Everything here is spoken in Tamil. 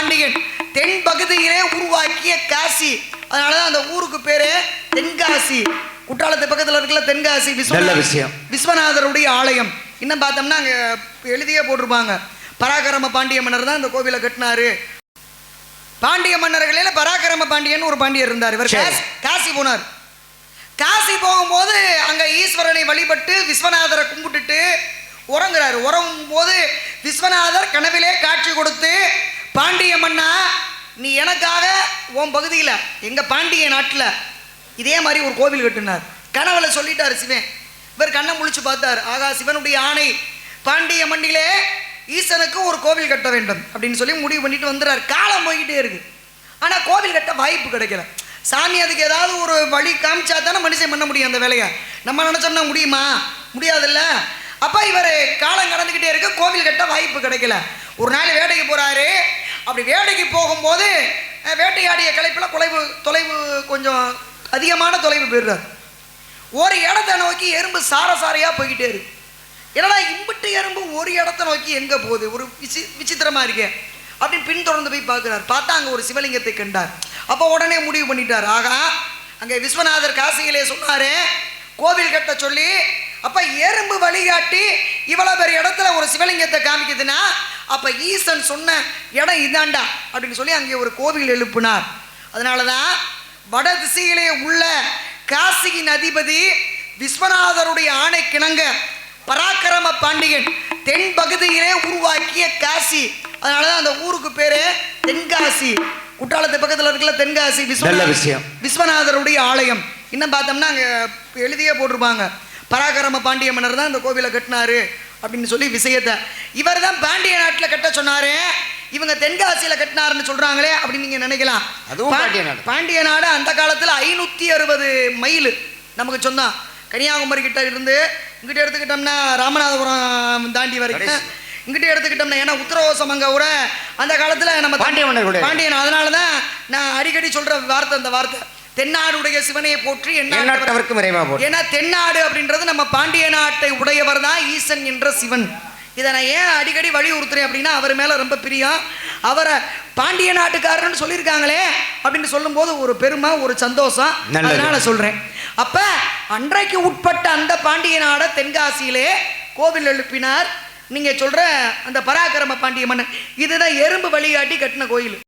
பாண்டியன் தென் பகுதியிலே உருவாக்கிய காசி. அதனாலதான் அந்த ஊருக்கு பேரு தென்காசி. குற்றாலத்து பக்கத்துல இருக்கல தென்காசி நல்ல விஷயம். விஸ்வநாதருடைய ஆலயம். இன்னும் பார்த்தோம்னா அங்க எழுதியே போட்டிருப்பாங்க. பராக்கிரம பாண்டிய மன்னர் தான் இந்த கோவிலை கட்டினாரு. பாண்டிய மன்னர்களில் பராக்கிரம பாண்டியன் ஒரு பாண்டியர் இருந்தார். இவர் காசி போனார். காசி போகும்போது அங்க ஈஸ்வரனை வழிபட்டு விஸ்வநாதரை கும்பிட்டுட்டு உறங்குறாரு. உறங்கும் போது விஸ்வநாதர் கனவிலே காட்சி கொடுத்து பாண்டிய மன்னா நீ எனக்காக உன் பகுதியில் எங்கள் பாண்டிய நாட்டில் இதே மாதிரி ஒரு கோவில் கட்டினார். கனவுல சொல்லிட்டார் சிவன். இவர் கண்ணை முழிச்சு பார்த்தார். ஆகா சிவனுடைய ஆணை. பாண்டிய மண்ணிலே ஈசனுக்கு ஒரு கோவில் கட்ட வேண்டும் அப்படின்னு சொல்லி முடிவு பண்ணிட்டு வந்துடுறாரு காலம் போய்கிட்டே இருக்கு. ஆனால் கோவில் கட்ட வாய்ப்பு கிடைக்கல. சாமி அதுக்கு ஏதாவது ஒரு வழி காமிச்சா தானே மனுஷன் பண்ண முடியும் அந்த வேலையை. நம்ம நினச்சோம்னா முடியுமா? முடியாதுல்ல. அப்போ இவர் காலம் கடந்துக்கிட்டே இருக்கு. கோவில் கட்ட வாய்ப்பு கிடைக்கல. ஒரு நாள் வேட்டைக்கு போகிறாரு அப்படி வேட்டைக்கு போகும்போது வேட்டையாடிய கலைப்பில் குலைவு தொலைவு கொஞ்சம் அதிகமான தொலைவு போயிடுறாரு. ஒரு இடத்த நோக்கி எறும்பு சார சாரையாக போய்கிட்டே இருக்கு. என்னடா இம்பிட்டு எறும்பு ஒரு இடத்த நோக்கி எங்கே போகுது? ஒரு விசி விசித்திரமாக இருக்கேன் அப்படின்னு பின்தொடர்ந்து போய் பார்க்குறாரு. பார்த்தா அங்கே ஒரு சிவலிங்கத்தை கண்டார். அப்போ உடனே முடிவு பண்ணிட்டார். ஆகா அங்கே விஸ்வநாதர் காசியிலே சொன்னார் கோவில் கட்ட சொல்லி அப்போ எறும்பு வழிகாட்டி இவ்வளோ பெரிய இடத்துல ஒரு சிவலிங்கத்தை காமிக்குதுன்னா அப்ப ஈசன் சொன்ன இடம் இதாண்டா அப்படின்னு சொல்லி அங்கே ஒரு கோவில் எழுப்பினார். அதனாலதான் வட திசையிலே உள்ள காசியின் அதிபதி விஸ்வநாதருடைய ஆணை கிணங்க பராக்கிரம பாண்டியன் தென் பகுதியிலே உருவாக்கிய காசி. அதனாலதான் அந்த ஊருக்கு பேரு தென்காசி. குற்றாலத்து பக்கத்துல இருக்கல தென்காசி. விஸ்வநாத. விஸ்வநாதருடைய ஆலயம். இன்னும் பார்த்தோம்னா அங்க எழுதியே போட்டிருப்பாங்க. பராக்கிரம பாண்டிய மன்னர் தான் இந்த கோவிலை கட்டினாரு. அப்படின்னு சொல்லி விஷயத்தை இவர் தான் பாண்டிய நாட்டில் கட்ட சொன்னாரு. இவங்க தென்காசியில கட்டினாருன்னு சொல்றாங்களே அப்படின்னு நீங்க நினைக்கலாம். அதுவும் பாண்டிய நாடு. பாண்டிய நாடு அந்த காலத்துல ஐநூத்தி அறுபது மைல் நமக்கு சொந்தம் கன்னியாகுமரி கிட்ட இருந்து இங்கிட்ட எடுத்துக்கிட்டோம்னா ராமநாதபுரம் தாண்டி வரைக்கும். இங்கிட்ட எடுத்துக்கிட்டோம்னா ஏன்னா உத்தரவோசம் அங்க கூட அந்த காலத்துல நம்ம பாண்டிய பாண்டியன் அதனாலதான் நான் அடிக்கடி சொல்ற வார்த்தை அந்த வார்த்தை. தென்னாடுடைய சிவனையை போற்றி எந்நாட்டவர்க்கும் இறைவா போற்றி. ஏன்னா தென்னாடு அப்படின்றது நம்ம பாண்டிய நாட்டை உடையவர் தான் ஈசன் என்ற சிவன். இதை நான் ஏன் அடிக்கடி வலியுறுத்துறேன் அப்படின்னா அவர் மேல ரொம்ப பிரியம் அவரை பாண்டிய நாட்டுக்காரர்னு சொல்லியிருக்காங்களே அப்படின்னு சொல்லும்போது ஒரு பெருமை ஒரு சந்தோஷம். அதனால சொல்றேன். அப்ப அன்றைக்கு உட்பட்ட அந்த பாண்டிய நாட தென்காசியிலே கோவில் எழுப்பினார். நீங்க சொல்ற அந்த பராக்கிரம பாண்டிய மன்னன். இதுதான் எறும்பு வழிகாட்டி கட்டின கோயில்.